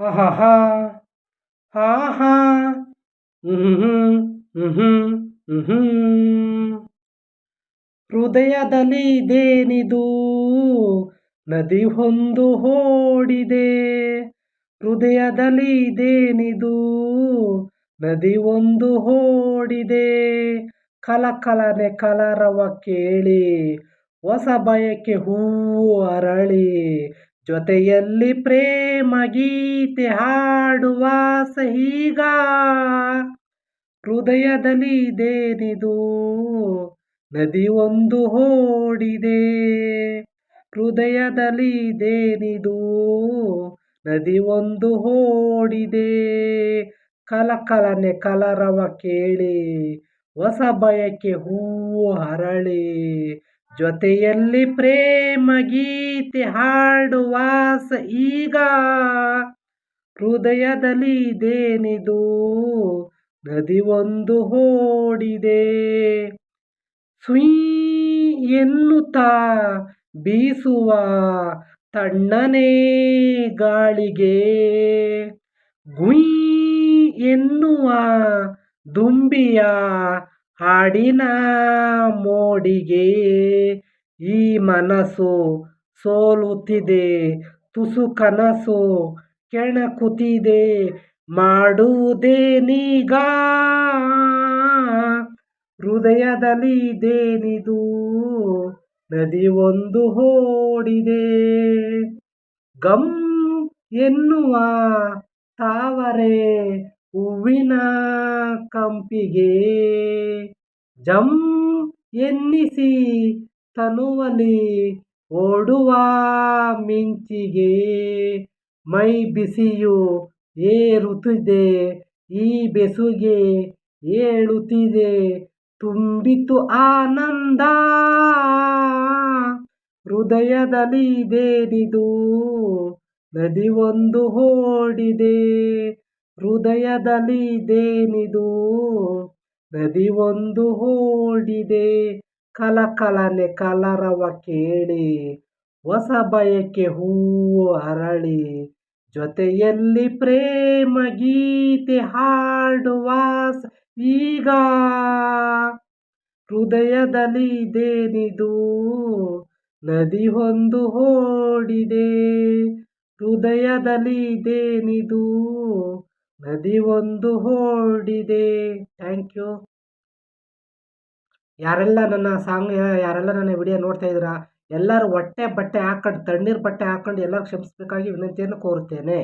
ಹಾ ಹಾ ಹ್ಮ್ ಹೃದಯದಲ್ಲಿ ಇದೇನಿದು? ನದಿ ಹೊಂದು ಓಡಿದೆ. ಹೃದಯದಲ್ಲಿ ಇದೇನಿದು? ನದಿ ಒಂದು ಓಡಿದೆ. ಕಲಕಲನೆ ಕಲರವ ಕೇಳಿ, ಹೊಸ ಬಯಕೆ ಹೂವು ಅರಳಿ ಜೊತೆಯಲ್ಲಿ ಪ್ರೇಮ ಗೀತೆ ಹಾಡುವ ಸಹೀಗ. ಹೃದಯದಲ್ಲಿ ಇದೇನಿದು? ನದಿ ಒಂದು ಓಡಿದೆ. ಹೃದಯದಲ್ಲಿ ಇದೇನಿದು? ನದಿ ಒಂದು ಓಡಿದೆ. ಕಲಕಲನೆ ಕಲರವ ಕೇಳಿ, ಹೊಸ ಬಯಕೆ ಹೂವು ಹರಳಿ. ಜೊತೆಯಲ್ಲಿ ಪ್ರೇಮ ಗೀತೆ ಹಾಡುವಾಸ ಈಗ. ಹೃದಯದಲ್ಲಿ ಇದೇನಿದು? ನದಿ ಒಂದು ಓಡಿದೆ. ಸ್ವೀ ಎನ್ನುತ್ತಾ ಬೀಸುವ ತಣ್ಣನೆ ಗಾಳಿಗೆ. ಗುಯ್ ಎನ್ನುವ ದುಂಬಿಯ ಹಾಡಿನ ಮೋಡಿಗೆ ಈ ಮನಸ್ಸು ಸೋಲುತ್ತಿದೆ, ತುಸು ಕನಸು ಕೆಣಕುತ್ತಿದೆ, ಮಾಡುವುದೇನೀಗ? ಹೃದಯದಲ್ಲಿ ಇದೇನಿದು ನದಿ ಒಂದು ಓಡಿದೆ. ಗಮ್ ಎನ್ನುವ ತಾವರೆ ಹೂವಿನ ಕಂಪಿಗೆ ಜಮ್ ಎನ್ನಿಸಿ ತನುವಲಿ ಓಡುವ ಮಿಂಚಿಗೆ ಮೈ ಬಿಸಿಯು ಏರುತ್ತಿದೆ, ಈ ಬೆಸುಗೆ ಏಳುತ್ತಿದೆ, ತುಂಬಿತು ಆನಂದ. ಹೃದಯದಲ್ಲಿ ಇದೇನಿದು? ನದಿ ಒಂದು ಓಡಿದೆ, ಹೃದಯದಲ್ಲಿ ಇದೇನಿದು? ನದಿ ಒಂದು ಹೋಡಿದೆ. ಕಲಕಲನೆ ಕಲರವ ಕೇಳಿ, ಹೊಸ ಬಯಕೆ ಹೂವು ಅರಳಿ, ಜೊತೆಯಲ್ಲಿ ಪ್ರೇಮ ಗೀತೆ ಹಾಡುವ ಈಗ ಹೃದಯದಲ್ಲಿ ಇದೇನಿದು? ನದಿ ಒಂದು ಓಡಿದೆ ಹೃದಯದಲ್ಲಿ ಇದೇನಿದು? ನದಿ ಒಂದು ಹೋಡಿದೆ. ಥ್ಯಾಂಕ್ ಯು ಯಾರೆಲ್ಲ ನನ್ನ ಸಾಂಗ್, ಯಾರೆಲ್ಲ ನನ್ನ ವಿಡಿಯೋ ನೋಡ್ತಾ ಇದ್ದೀರಾ, ಎಲ್ಲರೂ ಹೊಟ್ಟೆ ಬಟ್ಟೆ ಹಾಕೊಂಡು, ತಣ್ಣೀರು ಬಟ್ಟೆ ಹಾಕೊಂಡು ಎಲ್ಲರೂ ಕ್ಷಮಿಸಬೇಕಾಗಿ ವಿನಂತಿಯನ್ನು ಕೋರುತ್ತೇನೆ.